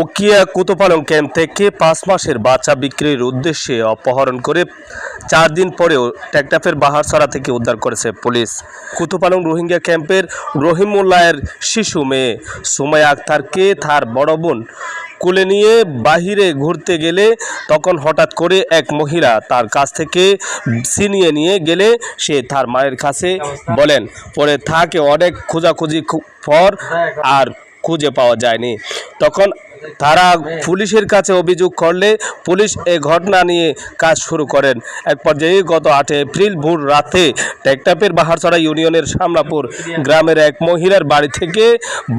ওকিয়া কুতোপালং camp থেকে পাঁচ মাসের বাচ্চা বিক্রির উদ্দেশ্যে অপহরণ করে চার দিন পরেও টেকটাফের বাহারছড়া থেকে উদ্ধার করেছে পুলিশ। কুতুপালং রোহিঙ্গা ক্যাম্পের রহিমুল্লাহের শিশু মেয়ে সুমাইয়া আক্তারকে তার বড় বোন কুলে নিয়ে বাহিরে ঘুরতে গেলে তখন হঠাৎ করে এক মহিলা তার কাছ থেকে ছিনিয়ে নিয়ে গেলে সে তার মায়ের কাছে বলেন, পরে তাকে অনেক খোঁজাখুঁজি পর আর খুঁজে পাওয়া যায়নি। তখন তারা পুলিশের কাছে অভিযোগ করলে পুলিশ এ ঘটনা নিয়ে কাজ শুরু করেন। এক পর্যায়ে গত আটই এপ্রিল ভোর রাতে টেকটাপের বাহারছড়া ইউনিয়নের সামলাপুর গ্রামের এক মহিলার বাড়ি থেকে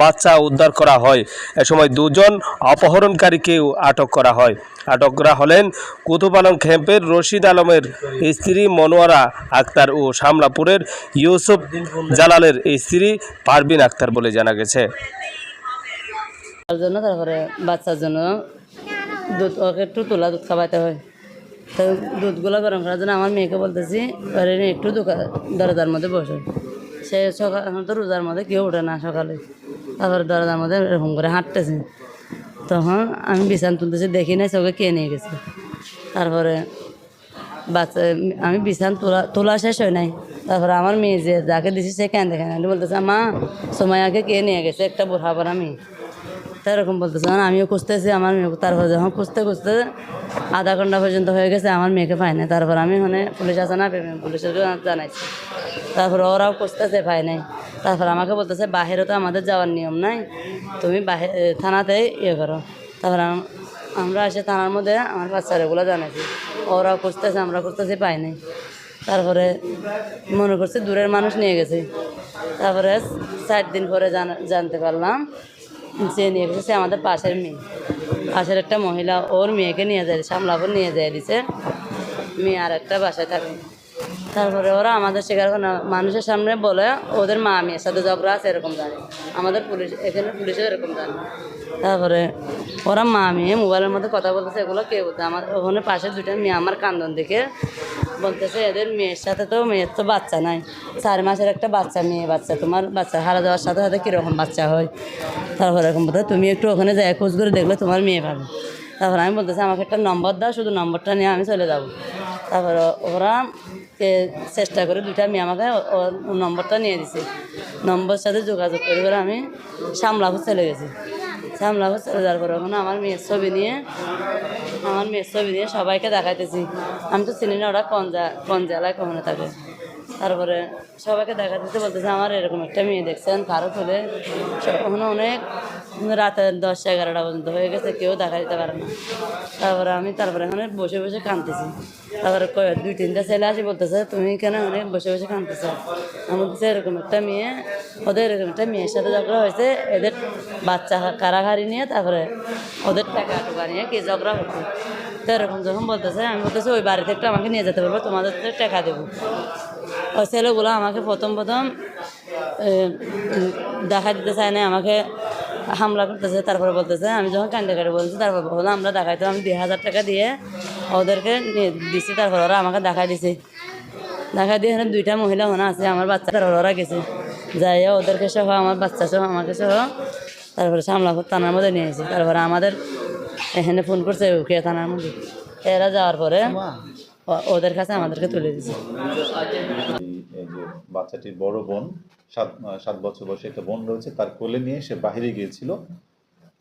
বাচ্চা উদ্ধার করা হয়। এ সময় দুজন অপহরণকারীকেও আটক করা হয়। আটকরা হলেন কুতুপালং ক্যাম্পের রশিদ আলমের স্ত্রী মনোয়ারা আক্তার ও সামলাপুরের ইউসুফ জালালের স্ত্রী পারবিন আক্তার বলে জানা গেছে। তার জন্য, তারপরে বাচ্চার জন্য দুধ, ওকে একটু তোলা দুধ খাওয়াতে হয়। তো দুধগুলো গরম করার জন্য আমার মেয়েকে বলতেছি, আরে একটু দরজার মধ্যে বসে। সে সকাল, এখন তো রোজার মধ্যে কেউ ওঠে না সকালে। তারপরে দরজার মধ্যে এরকম করে হাঁটতেছে। তখন আমি বিছান তুলতেছি, দেখি নাই, চোখে কে নিয়ে গেছে। তারপরে বাচ্চা, আমি বিছান তোলা তোলা শেষ হয় নাই। তারপরে আমার মেয়ে যে যাকে দিছি, সে কেন দেখে না বলতেছে, মা সময়কে কে নিয়ে গেছে? একটা বোরহা পরা মেয়ে তা এরকম বলতেছে। না আমিও খুঁজতেছি, আমার মেয়ে তারপরে যখন খুঁজতে খুঁজতে আধা ঘণ্টা পর্যন্ত হয়ে গেছে, আমার মেয়েকে পাই নাই। তারপর আমি ওখানে পুলিশ আছে না পুলিশের জানাইছি। তারপর ওরাও খুঁজতেছে পাই নাই। তারপর আমাকে বলতেছে, বাহিরে তো আমাদের যাওয়ার নিয়ম নাই। তুমি বাহির থানাতেই ইয়ে করো। তারপর আমরা এসে থানার মধ্যে আমার বাচ্চারাগুলো জানাইছি। ওরাও খুঁজতেছে, আমরা খুঁজতেছি পাই নাই। তারপরে মনে করছে দূরের মানুষ নিয়ে গেছে। তারপরে চার দিন পরে জানা- জানতে পারলাম যে নিয়ে গেছে আমাদের পাশের মেয়ে। পাশের একটা মহিলা, ওর মেয়েকে নিয়ে যায় সামলাপুর নিয়ে যায় দিছে। মেয়ে আর একটা বাসায় থাকে। তারপরে ওরা আমাদের স্বীকার করে মানুষের সামনে বলে, ওদের মা মেয়ের সাথে ঝগড়া আছে, এরকম জানে। আমাদের পুলিশ, এখানে পুলিশও এরকম জানে। তারপরে ওরা মা মেয়ে মোবাইলের মধ্যে কথা বলতেছে, এগুলো কে বলতে? আমার ওখানে পাশে দুইটা মেয়ে, আমার কান্দন দেখে বলতেছে, এদের মেয়ের সাথে তো, মেয়ের তো বাচ্চা নাই। চার মাসের একটা বাচ্চা, মেয়ে বাচ্চা। তোমার বাচ্চা হারা যাওয়ার সাথে সাথে কীরকম বাচ্চা হয়? তারপর এরকম বলতে তুমি একটু ওখানে যাই, খোঁজ করে দেখলে তোমার মেয়ে পাবে। তারপর আমি বলতেছি, আমাকে একটা নম্বর দাও, শুধু নম্বরটা নিয়ে আমি চলে যাব। তারপর ওরা চেষ্টা করে দুইটা মেয়ে আমাকে নম্বরটা নিয়ে দিছে। নম্বর সাথে যোগাযোগ করে করে আমি সামলাপুর চলে গেছি। সামলাপুর চলে যাওয়ার পরে ওখানে আমার মেয়ের ছবি নিয়ে, আমার মেয়ের ছবি নিয়ে সবাইকে দেখাইতেছি। আমি তো চিনি না ওরা কোন জা, কোন জেলায় কখনো থাকে। তারপরে সবাইকে দেখা দিতে বলতেছে, আমার এরকম একটা মেয়ে দেখছেন কারও খুলে ওখানে অনেক রাতে দশ এগারোটা পর্যন্ত হয়ে গেছে, কেউ দেখা দিতে পারে না। তারপরে আমি তারপরে এখানে বসে বসে কাঁদতেছি। তারপরে দুই, তিনটা ছেলে আসি বলতেছে, তুমি কেন অনেক বসে বসে কাঁদতেছো। আমি বলতেছি, এরকম একটা মেয়ে, ওদের এরকম একটা মেয়ের সাথে ঝগড়া হয়েছে, এদের বাচ্চা কারাগারি নিয়ে, তারপরে ওদের টাকা টুকা নিয়ে কে ঝগড়া হচ্ছে? তো এরকম যখন বলতেছে, আমি বলতেছি, ওই বাড়িতে একটু আমাকে নিয়ে যেতে পারব তোমাদের টাকা দেবো। ওই ছেলেগুলো আমাকে প্রথম প্রথম দেখা দিতে চায় না আমাকে হামলা করতেছে তারপরে বলতেছে আমি যখন কান্দে কাটে বলছি তারপর বললাম আমরা দেখাইতো আমি দুই হাজার টাকা দিয়ে ওদেরকে দিচ্ছি তারপর ওরা আমাকে দেখাই দিছে। দেখা দিয়ে এখানে দুইটা মহিলা মনে আছে আমার বাচ্চা তারপর ওরা গেছে। যাই ওদেরকে সহ আমার বাচ্চা সহ আমাকে সহ তারপরে সামলাপুর থানার মধ্যে নিয়ে এসেছি তারপরে আমাদের এখানে ফোন করছে উকিয়া থানার মধ্যে। এরা যাওয়ার পরে ওদের কাছে আমাদেরকে তুলে দিছে। যে বাচ্চাটির বড় বোন, সাত সাত বছর বয়সে একটা বোন রয়েছে, তার কোলে নিয়ে সে বাহিরে গিয়েছিল।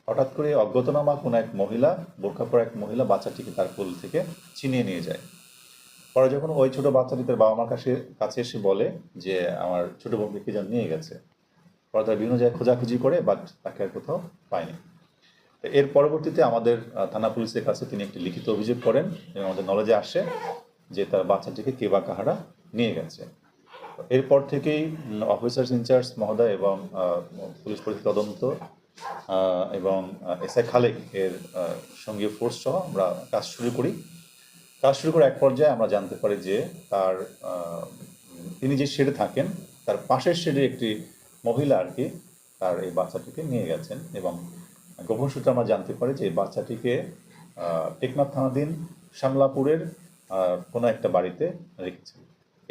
হঠাৎ করে অজ্ঞাতনামা কোনো এক মহিলা, বোরখা পরা এক মহিলা বাচ্চাটিকে তার কোল থেকে ছিনিয়ে নিয়ে যায়। পরে যখন ওই ছোট বাচ্চাটি তার বাবা মার কাছে কাছে এসে বলে যে, আমার ছোট বোনকে কে যেন নিয়ে গেছে? পরে তার বিভিন্ন জায়গায় খোঁজাখুঁজি করে, বাট তাকে আর কোথাও পায়নি। এর পরবর্তীতে আমাদের থানা পুলিশের কাছে তিনি একটি লিখিত অভিযোগ করেন এবং আমাদের নলেজে আসে যে তার বাচ্চাটিকে কে বা কাহারা নিয়ে গেছে। এরপর থেকেই অফিসার্স ইনচার্জ মহোদয় এবং পুলিশ পরিস্থিতি তদন্ত এবং এসআই খালেক এর আহ, সঙ্গীয় ফোর্স সহ আমরা কাজ শুরু করি। কাজ শুরু করে এক পর্যায়ে আমরা জানতে পারি যে তার তিনি যে শেডে থাকেন তার পাশের শেডে একটি মহিলা আর কি তার এই বাচ্চাটিকে নিয়ে গেছেন এবং গোপন সূত্রে আমরা জানতে পারি যে এই বাচ্চাটিকে টেকনাথ থানাধীন শামলাপুরের আহ, কোনো একটা বাড়িতে রেখেছেন।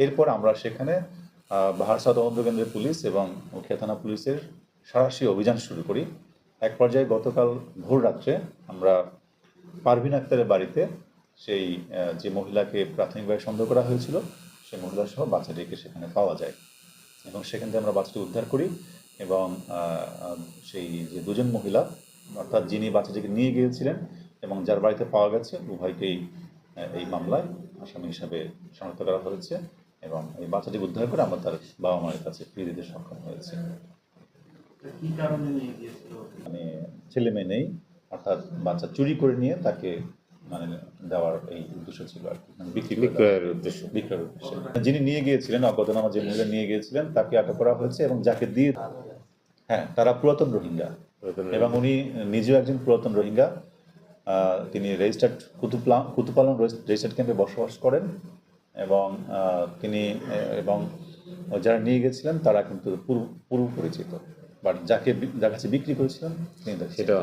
এরপর আমরা সেখানে বাহারসা তদন্ত কেন্দ্রের পুলিশ এবং মুখিয়া থানা পুলিশের সরাসরি অভিযান শুরু করি। এক পর্যায়ে গতকাল ভোর রাত্রে আমরা পারভিন আক্তারের বাড়িতে সেই যে মহিলাকে প্রাথমিকভাবে সন্দেহ করা হয়েছিল, সেই মহিলা সহ বাচ্চাটিকে সেখানে পাওয়া যায় এবং সেখান থেকে আমরা বাচ্চাটি উদ্ধার করি এবং সেই যে দুজন মহিলা, অর্থাৎ যিনি বাচ্চাটিকে নিয়ে গিয়েছিলেন এবং যার বাড়িতে পাওয়া গেছে, উভয়কেই এই মামলায় আসামি হিসাবে শনাক্ত করা হয়েছে। এবং এই বাচ্চাটি উদ্ধার করে আমরা তার বাবা মায়ের কাছে ফিরে দিতে সক্ষম হয়েছে। কি কারণে নিয়ে গিয়েছিল? মানে ছেলে মেয়ে নেই অর্থাৎ বাচ্চা চুরি করে নিয়ে তাকে মানে দেওয়ার এই উদ্দেশ্য ছিল আর কি। মানে বিক্রি বিক্রয়ের উদ্দেশ্যে। বিক্রয়ের উদ্দেশ্যে। যিনি নিয়ে গিয়েছিলেন অজ্ঞাতনামা যে মহিলা নিয়ে গিয়েছিলেন তাকে আটক করা হয়েছে এবং যাকে দিয়ে হ্যাঁ তারা পুরাতন রোহিঙ্গা। এবং উনি নিজেও একজন পুরাতন রোহিঙ্গা। আহ, তিনি রেজিস্টার্ড কুতুপলা কুতুপালন রেজিস্টার্ড ক্যাম্পে বসবাস করেন। এবং তিনি এবং যারা নিয়ে গেছিলেন তারা কিন্তু পূর্ব পুরো পরিচিত বাট যাকে যার কাছে বিক্রি করেছিলেন, তিনি সেটাও